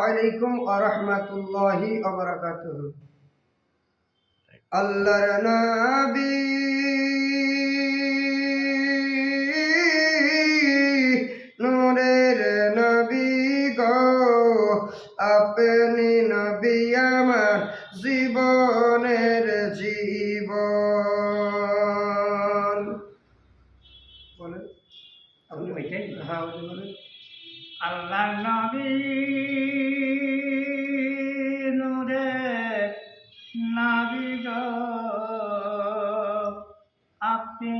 আলাইকুম আরহামাতুল্লাহি আবরাকাতুহ আল্লাহর নবী আল্লাহ নবী নূরে নবী গো। আপনি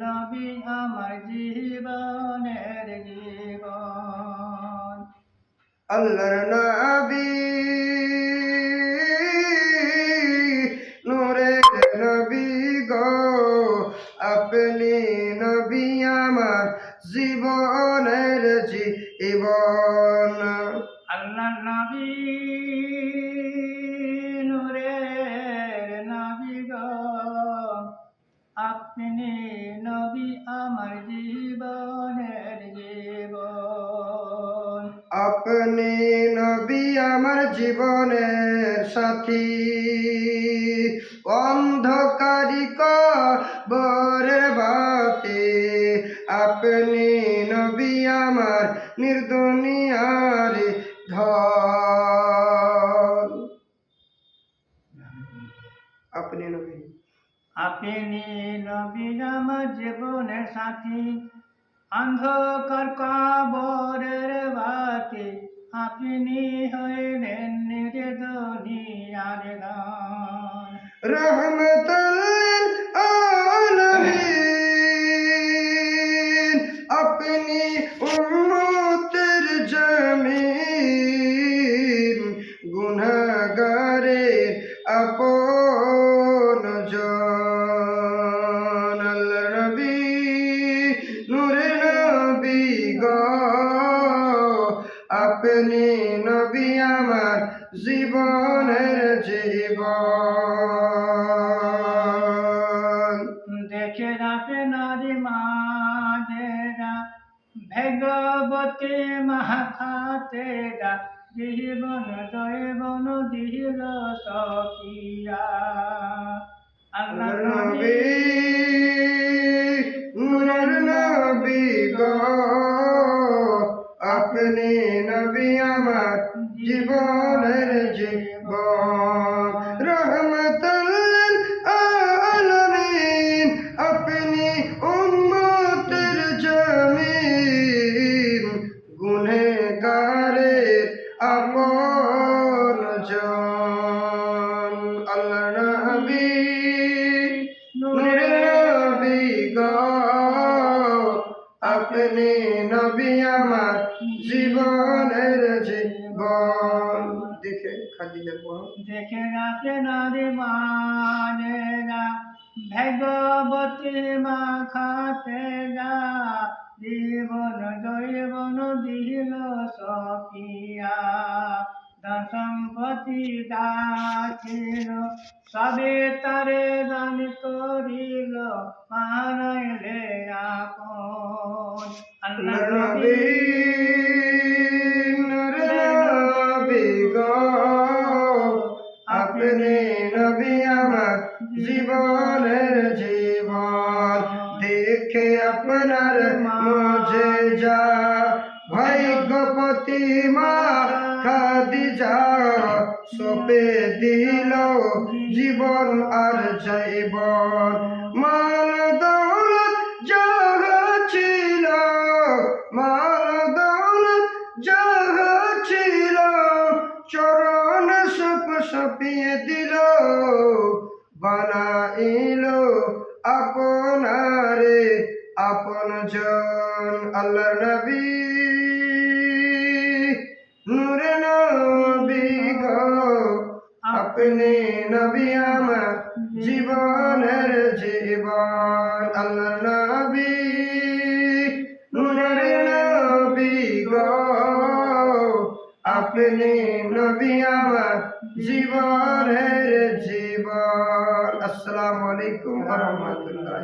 নবী আমার জীবনের জীবন। আল্লাহর নবী নূরের নবী গো। আপনি নবী আমার জীবনের জীবন আল্লাহ নবী নূরের নবী গো। আপনি নবী আমার জীবনের জীবন। আপনি নবী আমার জীবনের সাথী। অন্ধকারিক কবরের বাতে। আপনি আমার নির্দুনিয়ার ধন। আপনি নবী আপনি নবী আমার জীবনের সাথী। অন্ধকার কবরের বাতি। আপনি হইলেন নিজে দুনিয়ার গান আপনি নবী আমার জীবনের জীবন। দেখে রাতে নারী মাঝেরা ভগবতী মাখাতেরা জীবন জয়বন দিল সকিয়া। আমার জীবনের জীবন। রহমতুল্লিল আলামিন, আপনি উম্মতের জমিন গুনেগারের আপন জন। আল্লাহ নবী, নূরের নবী গো, আপনি আমার জীবনের জীবন। দেখে খালি দেখে রাতে নারী মানেরা ভগবতী মা খাতেরা জীবন জৈবন দিল সকিয়া সম্পত্তি দাছিল সবে তারে দান করিল মারাইলে আপন। আল্লাহ জীবনের জীবন। দেখে আপনার মজে যা। ভাগ্যপতি মা খাদিজা সপে দিল জীবন আর জীবন। সপিয়ে দিল বানাইল আপনারে আপন জন আল্লাহ নবী নূরে আপনি নবী আমার জীবনের জীবন। আপনি নবী আমার জীবনের জীবন। আসসালামু আলাইকুম রাহমাতুল্লাহ